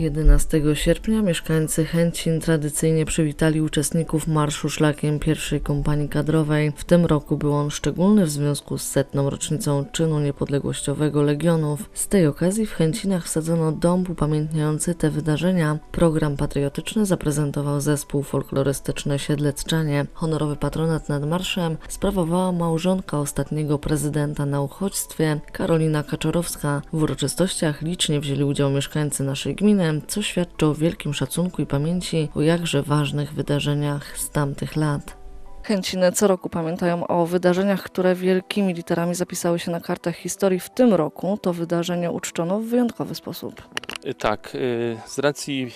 11 sierpnia mieszkańcy Chęcin tradycyjnie przywitali uczestników Marszu Szlakiem pierwszej kompanii kadrowej. W tym roku był on szczególny w związku z setną rocznicą czynu niepodległościowego Legionów. Z tej okazji w Chęcinach wsadzono dąb upamiętniający te wydarzenia. Program patriotyczny zaprezentował zespół folklorystyczny Siedlecczanie. Honorowy patronat nad marszem sprawowała małżonka ostatniego prezydenta na uchodźstwie, Karolina Kaczorowska. W uroczystościach licznie wzięli udział mieszkańcy naszej gminy, co świadczy o wielkim szacunku i pamięci o jakże ważnych wydarzeniach z tamtych lat. Chęciny co roku pamiętają o wydarzeniach, które wielkimi literami zapisały się na kartach historii. W tym roku to wydarzenie uczczono w wyjątkowy sposób. Y, Tak, y, z racji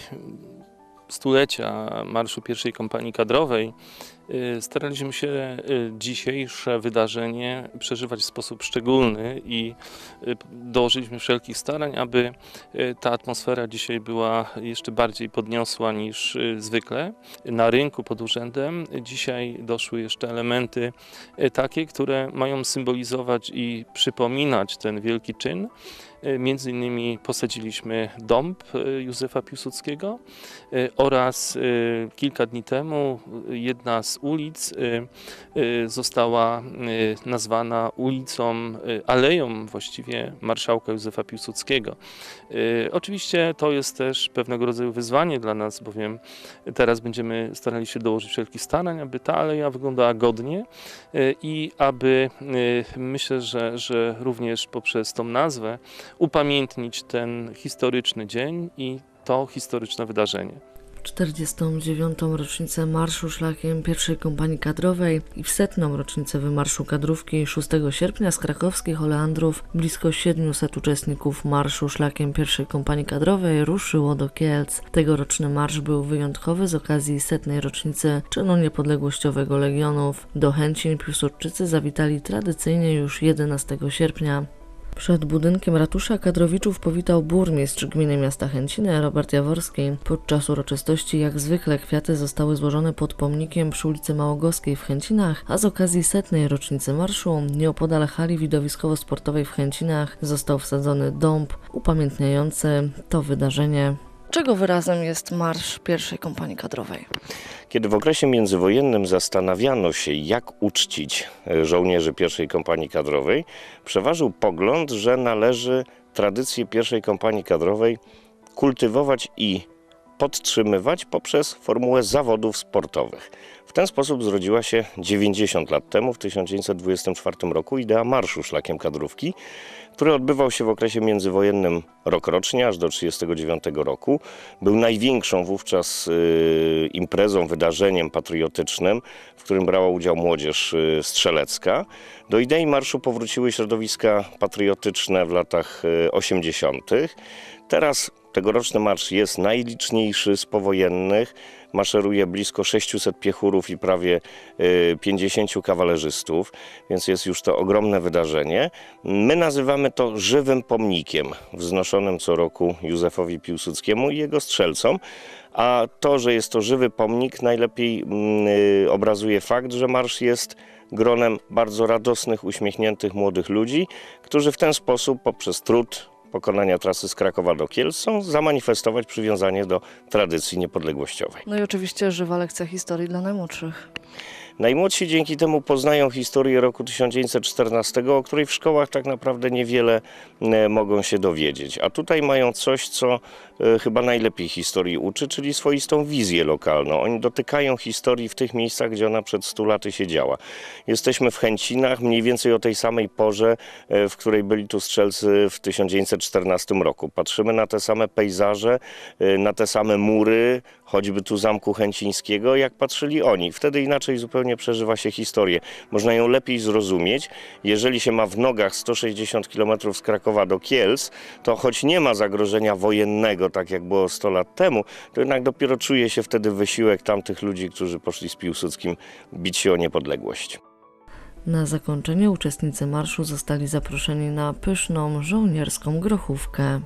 stulecia Marszu pierwszej kompanii kadrowej staraliśmy się y, dzisiejsze wydarzenie przeżywać w sposób szczególny i y, dołożyliśmy wszelkich starań, aby y, ta atmosfera dzisiaj była jeszcze bardziej podniosła niż y, zwykle. Na rynku pod urzędem dzisiaj doszły jeszcze elementy y, takie, które mają symbolizować i przypominać ten wielki czyn. Y, Między innymi posadziliśmy dąb y, Józefa Piłsudskiego y, oraz y, kilka dni temu y, jedna z ulic y, y, została y, nazwana ulicą, aleją właściwie marszałka Józefa Piłsudskiego. Oczywiście to jest też pewnego rodzaju wyzwanie dla nas, bowiem teraz będziemy starali się dołożyć wszelkich starań, aby ta aleja wyglądała godnie i aby myślę, że, że również poprzez tą nazwę upamiętnić ten historyczny dzień i to historyczne wydarzenie. 49. rocznicę Marszu Szlakiem pierwszej kompanii kadrowej i w setną rocznicę wymarszu kadrówki 6 sierpnia z krakowskich Oleandrów blisko 700 uczestników Marszu Szlakiem pierwszej kompanii kadrowej ruszyło do Kielc. Tegoroczny marsz był wyjątkowy z okazji setnej rocznicy czynu niepodległościowego Legionów. Do Chęcin Piłsudczycy zawitali tradycyjnie już 11 sierpnia. Przed budynkiem ratusza kadrowiczów powitał burmistrz gminy miasta Chęciny Robert Jaworski. Podczas uroczystości jak zwykle kwiaty zostały złożone pod pomnikiem przy ulicy Małogowskiej w Chęcinach, a z okazji setnej rocznicy marszu nieopodal hali widowiskowo-sportowej w Chęcinach został wsadzony dąb upamiętniający to wydarzenie. Czego wyrazem jest marsz pierwszej kompanii kadrowej? Kiedy w okresie międzywojennym zastanawiano się, jak uczcić e, żołnierzy pierwszej kompanii kadrowej, przeważył pogląd, że należy tradycję pierwszej kompanii kadrowej kultywować i podtrzymywać poprzez formułę zawodów sportowych. W ten sposób zrodziła się 90 lat temu, w 1924 roku, idea marszu szlakiem kadrówki, który odbywał się w okresie międzywojennym rokrocznie, aż do 1939 roku. Był największą wówczas y, imprezą, wydarzeniem patriotycznym, w którym brała udział młodzież y, strzelecka. Do idei marszu powróciły środowiska patriotyczne w latach y, 80. Teraz tegoroczny marsz jest najliczniejszy z powojennych. Maszeruje blisko 600 piechurów i prawie y, 50 kawalerzystów, więc jest już to ogromne wydarzenie. My nazywamy to żywym pomnikiem, wznoszonym co roku Józefowi Piłsudskiemu i jego strzelcom. A to, że jest to żywy pomnik, najlepiej mm, y, obrazuje fakt, że marsz jest gronem bardzo radosnych, uśmiechniętych młodych ludzi, którzy w ten sposób poprzez trud, pokonania trasy z Krakowa do Kielc chcą zamanifestować przywiązanie do tradycji niepodległościowej. No i oczywiście żywa lekcja historii dla najmłodszych. Najmłodsi dzięki temu poznają historię roku 1914, o której w szkołach tak naprawdę niewiele e, mogą się dowiedzieć. A tutaj mają coś, co e, chyba najlepiej historii uczy, czyli swoistą wizję lokalną. Oni dotykają historii w tych miejscach, gdzie ona przed 100 laty się działa. Jesteśmy w Chęcinach, mniej więcej o tej samej porze, e, w której byli tu strzelcy w 1914 roku. Patrzymy na te same pejzaże, na te same mury, choćby tu Zamku Chęcińskiego, jak patrzyli oni. Wtedy inaczej zupełnie przeżywa się historię. Można ją lepiej zrozumieć, jeżeli się ma w nogach 160 km z Krakowa do Kielc, to choć nie ma zagrożenia wojennego, tak jak było 100 lat temu, to jednak dopiero czuje się wtedy wysiłek tamtych ludzi, którzy poszli z Piłsudskim bić się o niepodległość. Na zakończenie uczestnicy marszu zostali zaproszeni na pyszną żołnierską grochówkę.